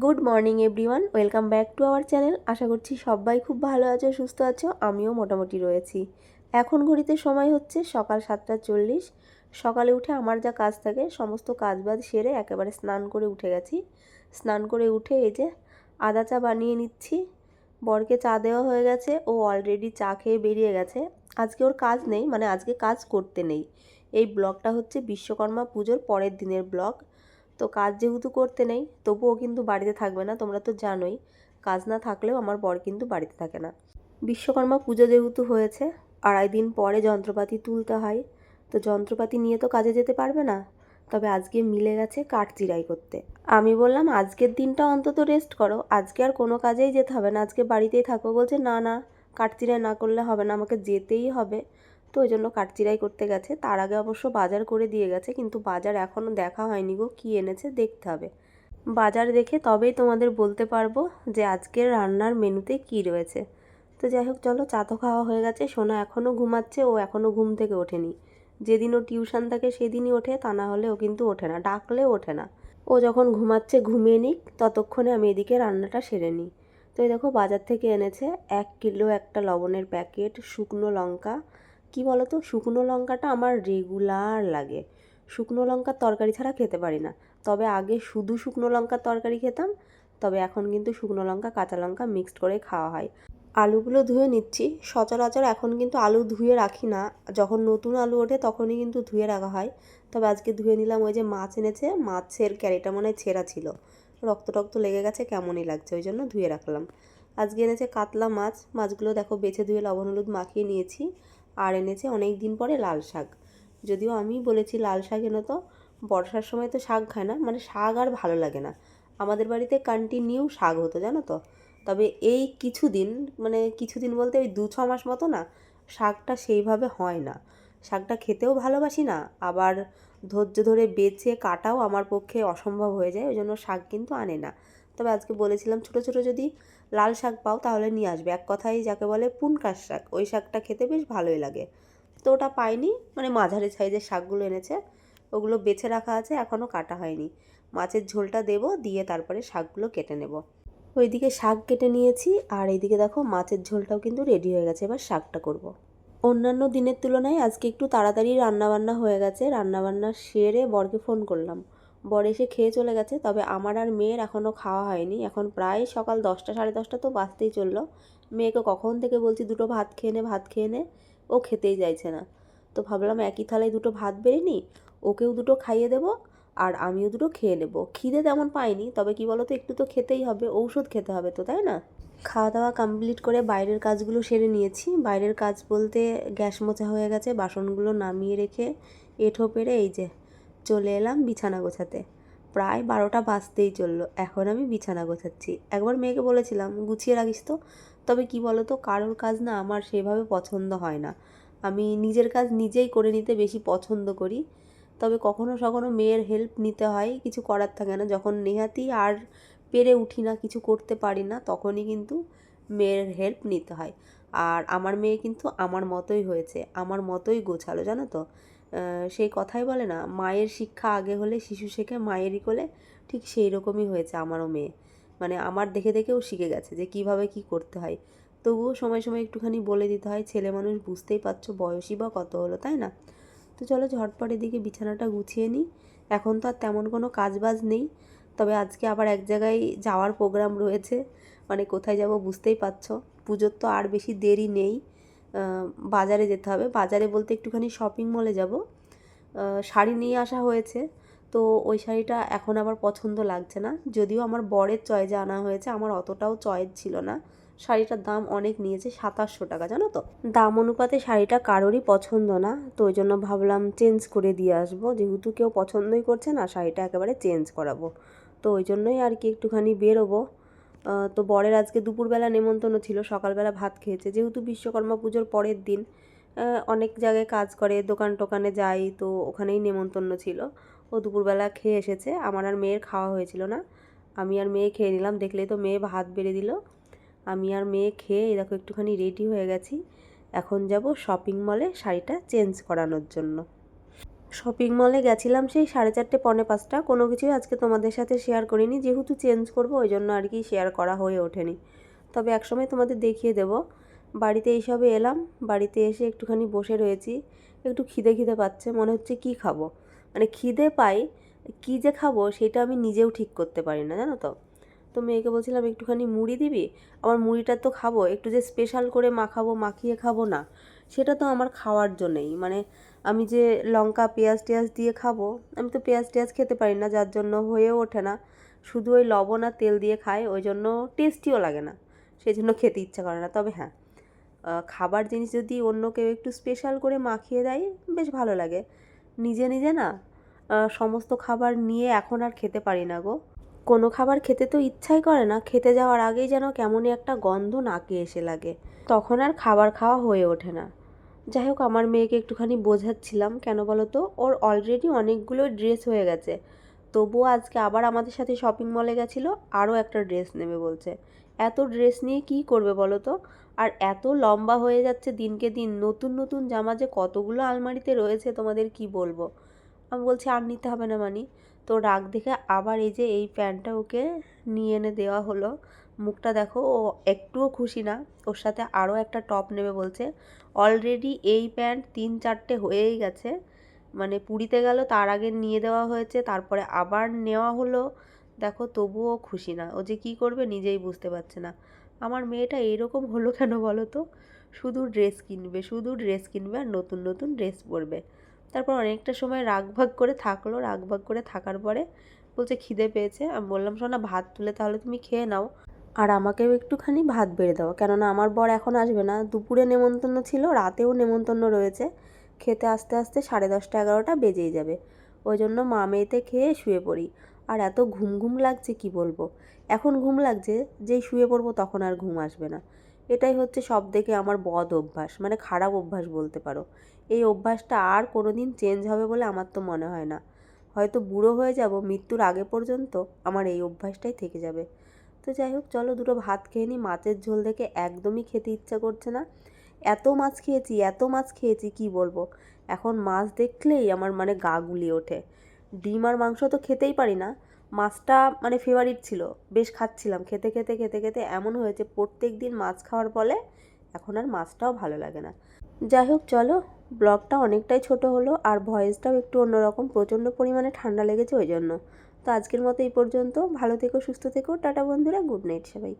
Good morning everyone, welcome back to our channel. আশা করছি সবাই খুব ভালো আছো, সুস্থ আছো, আমিও মোটামুটি রয়েছি। এখন ঘড়িতে সময় হচ্ছে সকাল সাতটা চল্লিশ। সকালে উঠে আমার যা কাজ থাকে, সমস্ত কাজ বাজ সেরে একেবারে স্নান করে উঠে গেছি। স্নান করে উঠে এই যে আদা চা বানিয়ে নিচ্ছি। বরকে চা দেওয়া হয়ে গেছে, ও অলরেডি চা খেয়ে বেরিয়ে গেছে। আজকে ওর কাজ নেই মানে আজকে কাজ করতে নেই। এই ব্লগটা হচ্ছে বিশ্বকর্মা পুজোর পরের দিনের ব্লগ। তো কাজ যেহেতু করতে নেই, তবুও কিন্তু বাড়িতে থাকবে না। তোমরা তো জানোই, কাজ না থাকলেও আমার বর কিন্তু বাড়িতে থাকে না। বিশ্বকর্মা পুজো যেহেতু হয়েছে, আড়াই দিন পরে যন্ত্রপাতি তুলতে হয়। তো যন্ত্রপাতি নিয়ে তো কাজে যেতে পারবে না। তবে আজকে মিলে গেছে কাঠ চিরাই করতে। আমি বললাম, আজকের দিনটা অন্তত রেস্ট করো। আজকে আর কোনো কাজেই যেতে হবে না। আজকে বাড়িতেই থাকো। বলছে, না না, কাঠ চিরাই না করলে হবে না। আমাকে যেতেই হবে। তো ওই জন্য কাঠচিরাই করতে গেছে। তার আগে অবশ্য বাজার করে দিয়ে গেছে, কিন্তু বাজার এখনও দেখা হয়নি গো, কী এনেছে দেখতে হবে। বাজার দেখে তবেই তোমাদের বলতে পারব যে আজকের রান্নার মেনুতে কি রয়েছে। তো যাই হোক, চলো চা তো খাওয়া হয়ে গেছে, সোনা এখনও ঘুমাচ্ছে, ও এখনও ঘুম থেকে ওঠেনি। যেদিন ও টিউশন থাকে সেদিনই ওঠে, তা না হলে ও কিন্তু ওঠে না, ডাকলেও ওঠে না। ও যখন ঘুমাচ্ছে, ঘুমিয়ে নিক, ততক্ষণে আমি এদিকে রান্নাটা সেরে নিই। তো এই দেখো, বাজার থেকে এনেছে এক কিলো একটা লবণের প্যাকেট, শুকনো লঙ্কা কি বলতো? শুকনো লঙ্কাটা আমার রেগুলার লাগে। শুকনো লঙ্কার তরকারি ছাড়া খেতে পারি না। তবে আগে শুধু শুকনো লঙ্কার তরকারি খেতাম, তবে এখন কিন্তু শুকনো লঙ্কা, কাঁচা লঙ্কা মিক্সড করে খাওয়া হয়। আলুগুলো ধুয়ে নিচ্ছি। সচরাচর এখন কিন্তু আলু ধুয়ে রাখি না। যখন নতুন আলু ওঠে তখনই কিন্তু ধুয়ে রাখা হয়। তবে আজকে ধুয়ে নিলাম ওই যে মাছ এনেছে, মাছের ক্যারিটা মনে ছেঁড়া ছিল। রক্ত টক্ত লেগে গেছে, কেমনই লাগছে ওই জন্য ধুয়ে রাখলাম। আজকে এনেছে কাতলা মাছ। মাছগুলো দেখো বেছে ধুয়ে লবণ হলুদ মাখিয়ে নিয়েছি। আর এনেছে অনেক দিন পরে লাল শাক। যদিও আমি বলেছি লাল শাক এনে তো, বর্ষার সময় তো শাক খায় না মানে শাক আর ভালো লাগে না। আমাদের বাড়িতে কন্টিনিউ শাক হতো, জানো তো? তবে এই কিছুদিন মানে কিছুদিন বলতে ওই দু ছ মাস মতো না, শাকটা সেইভাবে হয় না। শাকটা খেতেও ভালোবাসি না, আবার ধৈর্য ধরে বেছে কাটাও আমার পক্ষে অসম্ভব হয়ে যায়, ওই জন্য শাক কিন্তু আনে না। তবে আজকে বলেছিলাম ছোটো ছোটো যদি লাল শাক পাও তাহলে নিয়ে আসবে। এক কথাই যাকে বলে পুনকাশ শাক, ওই শাকটা খেতে বেশ ভালোই লাগে। তো ওটা পাইনি মানে মাঝারি সাইজের শাকগুলো এনেছে, ওগুলো বেছে রাখা আছে এখনও কাটা হয়নি। মাছের ঝোলটা দেবো, দিয়ে তারপরে শাকগুলো কেটে নেব। ওইদিকে শাক কেটে নিয়েছি, আর এইদিকে দেখো মাছের ঝোলটাও কিন্তু রেডি হয়ে গেছে, এবার শাকটা করব। অন্যান্য দিনের তুলনায় আজকে একটু তাড়াতাড়ি রান্নাবান্না হয়ে গেছে, রান্নাবান্না সেরে বরকে ফোন করলাম। বর এসে খেয়ে চলে গেছে। তবে আমার আর মেয়ের এখনও খাওয়া হয়নি। এখন প্রায় সকাল দশটা, সাড়ে দশটা তো বাজতেই চলল। মেয়েকে কখন থেকে বলছি, দুটো ভাত খেয়ে নে, ভাত খেয়ে নে। ও খেতেই চাইছে না। তো ভাবলাম একই থালায় দুটো ভাত বেড়ে নিই, ওকেও দুটো খাইয়ে দেবো আর আমিও দুটো খেয়ে নেব। খিদে তেমন পাইনি, তবে কি বলো তো একটু তো খেতেই হবে, ঔষধ খেতে হবে তো, তাই না? খাওয়া দাওয়া কমপ্লিট করে বাইরের কাজগুলো সেরে নিয়েছি। বাইরের কাজ বলতে গ্যাস মোছা হয়ে গেছে, বাসনগুলো নামিয়ে রেখে, এঁঠো পেরে এই যে চলে এলাম বিছানা গোছাতে। প্রায় বারোটা বাজতেই চলল, এখন আমি বিছানা গোছাচ্ছি। একবার মেয়েকে বলেছিলাম, গুছিয়ে রাখিস তো। তবে কি বলো তো কারোর কাজ না আমার সেভাবে পছন্দ হয় না। আমি নিজের কাজ নিজেই করে নিতে বেশি পছন্দ করি। তবে কখনো সখনো মেয়ের হেল্প নিতে হয়, কিছু করার থাকে না। যখন নেহাতি আর পেরে উঠি না, কিছু করতে পারি না, তখনই কিন্তু মেয়ের হেল্প নিতে হয়। আর আমার মেয়ে কিন্তু আমার মতোই হয়েছে, আমার মতোই গোছালো, জানো তো? সেই কথাই বলে না, মায়ের শিক্ষা আগে হলে, শিশু শেখে মায়েরই কোলে, ঠিক সেই রকমই হয়েছে আমারও মেয়ে। মানে আমার দেখে দেখেও শিখে গেছে যে কীভাবে কি করতে হয়। তবুও সময় সময় একটুখানি বলে দিতে হয়, ছেলে মানুষ বুঝতেই পারছ বয়সই বা কত হলো, তাই না? তো চলো ঝটপট এদিকে বিছানাটা গুছিয়ে নিই। এখন তো আর তেমন কোনো কাজ বাজ নেই, তবে আজকে আবার এক জায়গায় যাওয়ার প্রোগ্রাম রয়েছে। মানে কোথায় যাব বুঝতেই পারছ। পুজোর তো আর বেশি দেরি নেই। বাজারে যেতে হবে। বাজারে বলতে একটুখানি শপিং মলে যাব। শাড়ি নিয়ে আসা হয়েছে। তো ওই শাড়িটা এখন আবার পছন্দ লাগছে না। যদিও আমার বরের চয়েজে আনা হয়েছে, আমার অতটাও চয়েস ছিল না। শাড়িটার দাম অনেক নিয়েছে, সাতাশশো টাকা, জানো তো? দাম অনুপাতে শাড়িটা কারোরই পছন্দ না। তো ওই জন্য ভাবলাম চেঞ্জ করে দিয়ে আসব। যেহেতু কেউ পছন্দই করছে না, শাড়িটা একেবারে চেঞ্জ করাবো। তো ওই জন্যই আর কি একটুখানি বেরোবো। তো বরের আজকে দুপুরবেলা নেমন্তন্ন ছিল, সকালবেলা ভাত খেয়েছে। যেহেতু বিশ্বকর্মা পুজোর পরের দিন অনেক জায়গায় কাজ করে, দোকান টোকানে যাই, তো ওখানেই নেমন্তন্ন ছিল। ও দুপুরবেলা খেয়ে এসেছে। আমার আর মেয়ের খাওয়া হয়েছিল না। আমি আর মেয়ে খেয়ে নিলাম। দেখলেই তো মেয়ে ভাত বেড়ে দিল। আমি আর মেয়ে খেয়ে দেখো একটুখানি রেডি হয়ে গেছি। এখন যাব শপিং মলে শাড়িটা চেঞ্জ করানোর জন্য। শপিং মলে গেছিলাম সেই সাড়ে চারটে, পৌনে পাঁচটা। কোনো কিছুই আজকে তোমাদের সাথে শেয়ার করিনি। যেহেতু চেঞ্জ করব ওই জন্য আর কি শেয়ার করা হয়ে ওঠেনি। তবে একসময় তোমাদের দেখিয়ে দেব। বাড়িতে এইসবে এলাম। বাড়িতে এসে একটুখানি বসে রয়েছি। একটু খিদে খিদে পাচ্ছে। মনে হচ্ছে কি খাব? মানে খিদে পাই, কী যে খাব, সেটা আমি নিজেও ঠিক করতে পারি না, জানো তো? তো মেয়েকে বলছিলাম, একটুখানি মুড়ি দিবি? আমার মুড়িটা তো খাব, একটু যে স্পেশাল করে মাখাবো, মাখিয়ে খাব না। সেটা তো আমার খাওয়ার জন্যই মানে আমি যে লঙ্কা, পেঁয়াজ, টেয়াজ দিয়ে খাব, আমি তো পেঁয়াজ, টেয়াজ খেতে পারি না, যার জন্য হয়ে ওঠে না। শুধু ওই লবণ আর তেল দিয়ে খাই, ওই জন্য টেস্টিও লাগে না। সেই জন্য খেতে ইচ্ছা করে না। তবে হ্যাঁ খাবার জিনিস যদি অন্য কেউ একটু স্পেশাল করে মাখিয়ে দেয়, বেশ ভালো লাগে। নিজে নিজে না সমস্ত খাবার নিয়ে এখন আর খেতে পারি না গো। কোনো খাবার খেতে তো ইচ্ছাই করে না, খেতে যাওয়ার আগেই যেন কেমনই একটা গন্ধ নাকে এসে লাগে। তখন আর খাবার খাওয়া হয়ে ওঠে না। যাই হোক, আমার মেয়েকে একটুখানি বোঝাচ্ছিলাম, কেন বলো তো? ওর অলরেডি অনেকগুলো ড্রেস হয়ে গেছে। তবুও আজকে আবার আমাদের সাথে শপিং মলে গেছিল, আরও একটা ড্রেস নেবে বলছে। এত ড্রেস নিয়ে কি করবে বলো তো? আর এত লম্বা হয়ে যাচ্ছে দিনকে দিন, নতুন নতুন জামা যে কতগুলো আলমারিতে রয়েছে তোমাদের কি বলব? আমি বলছি, আর নিতে হবে না মানি। তো রাগ দেখে আবার এই যে এই প্যান্টটা ওকে নিয়ে এনে দেওয়া হলো। মুখটা দেখো, ও একটুও খুশি না। ওর সাথে আরও একটা টপ নেবে বলছে। অলরেডি এই প্যান্ট তিন চারটে হয়েই গেছে। মানে পুরীতে গেল, তার আগে নিয়ে দেওয়া হয়েছে, তারপরে আবার নেওয়া হলো। দেখো, তবুও খুশি না। ও যে কী করবে নিজেই বুঝতে পারছে না। আমার মেয়েটা এরকম হলো কেন বলো তো? শুধু ড্রেস কিনবে, শুধু ড্রেস কিনবে আর নতুন নতুন ড্রেস পরবে। তারপর অনেকটা সময় রাগ ভাগ করে থাকল, রাগ ভাগ করে থাকার পরে বলছে খিদে পেয়েছে। আমি বললাম, শোনা ভাত তুলে তাহলে তুমি খেয়ে নাও। আর আমাকেও একটুখানি ভাত বেড়ে দাও। কেননা আমার বর এখন আসবে না। দুপুরে নেমন্তন্ন ছিল, রাতেও নেমন্তন্ন রয়েছে। খেতে আস্তে আস্তে সাড়ে দশটা এগারোটা বেজেই যাবে। ওই জন্য মা মেয়েতে খেয়ে শুয়ে পড়ি। আর এত ঘুম ঘুম লাগছে কি বলব? এখন ঘুম লাগছে, যেই শুয়ে পড়ব তখন আর ঘুম আসবে না। এটাই হচ্ছে সব থেকে আমার বদ অভ্যাস মানে খারাপ অভ্যাস বলতে পারো। এই অভ্যাসটা আর কোনো দিন চেঞ্জ হবে বলে আমার তো মনে হয় না। হয়তো বুড়ো হয়ে যাব, মৃত্যুর আগে পর্যন্ত আমার এই অভ্যাসটাই থেকে যাবে। তো যাই হোক, চলো দুটো ভাত খেয়ে নিই মাছের ঝোল দেখে একদমই খেতে ইচ্ছা করছে না। এত মাছ খেয়েছি, এত মাছ খেয়েছি, কি বলব? এখন মাছ দেখলেই আমার মানে গা গুলিয়ে ওঠে। ডিম আর মাংস তো খেতেই পারি না। মাছটা মানে ফেভারিট ছিল। বেশ খাচ্ছিলাম। খেতে খেতে খেতে খেতে এমন হয়েছে প্রত্যেক দিন মাছ খাওয়ার ফলে এখন আর মাছটাও ভালো লাগে না। যাই হোক, চলো, ব্লগটা অনেকটাই ছোট হলো আর ভয়েসটাও একটু অন্যরকম, প্রচণ্ড পরিমাণে ঠান্ডা লেগেছে ওই জন্য। তো আজকের মতো এই পর্যন্ত। ভালো থেকো, সুস্থ থেকো। টাটা বন্ধুরা, গুড নাইট সবাই।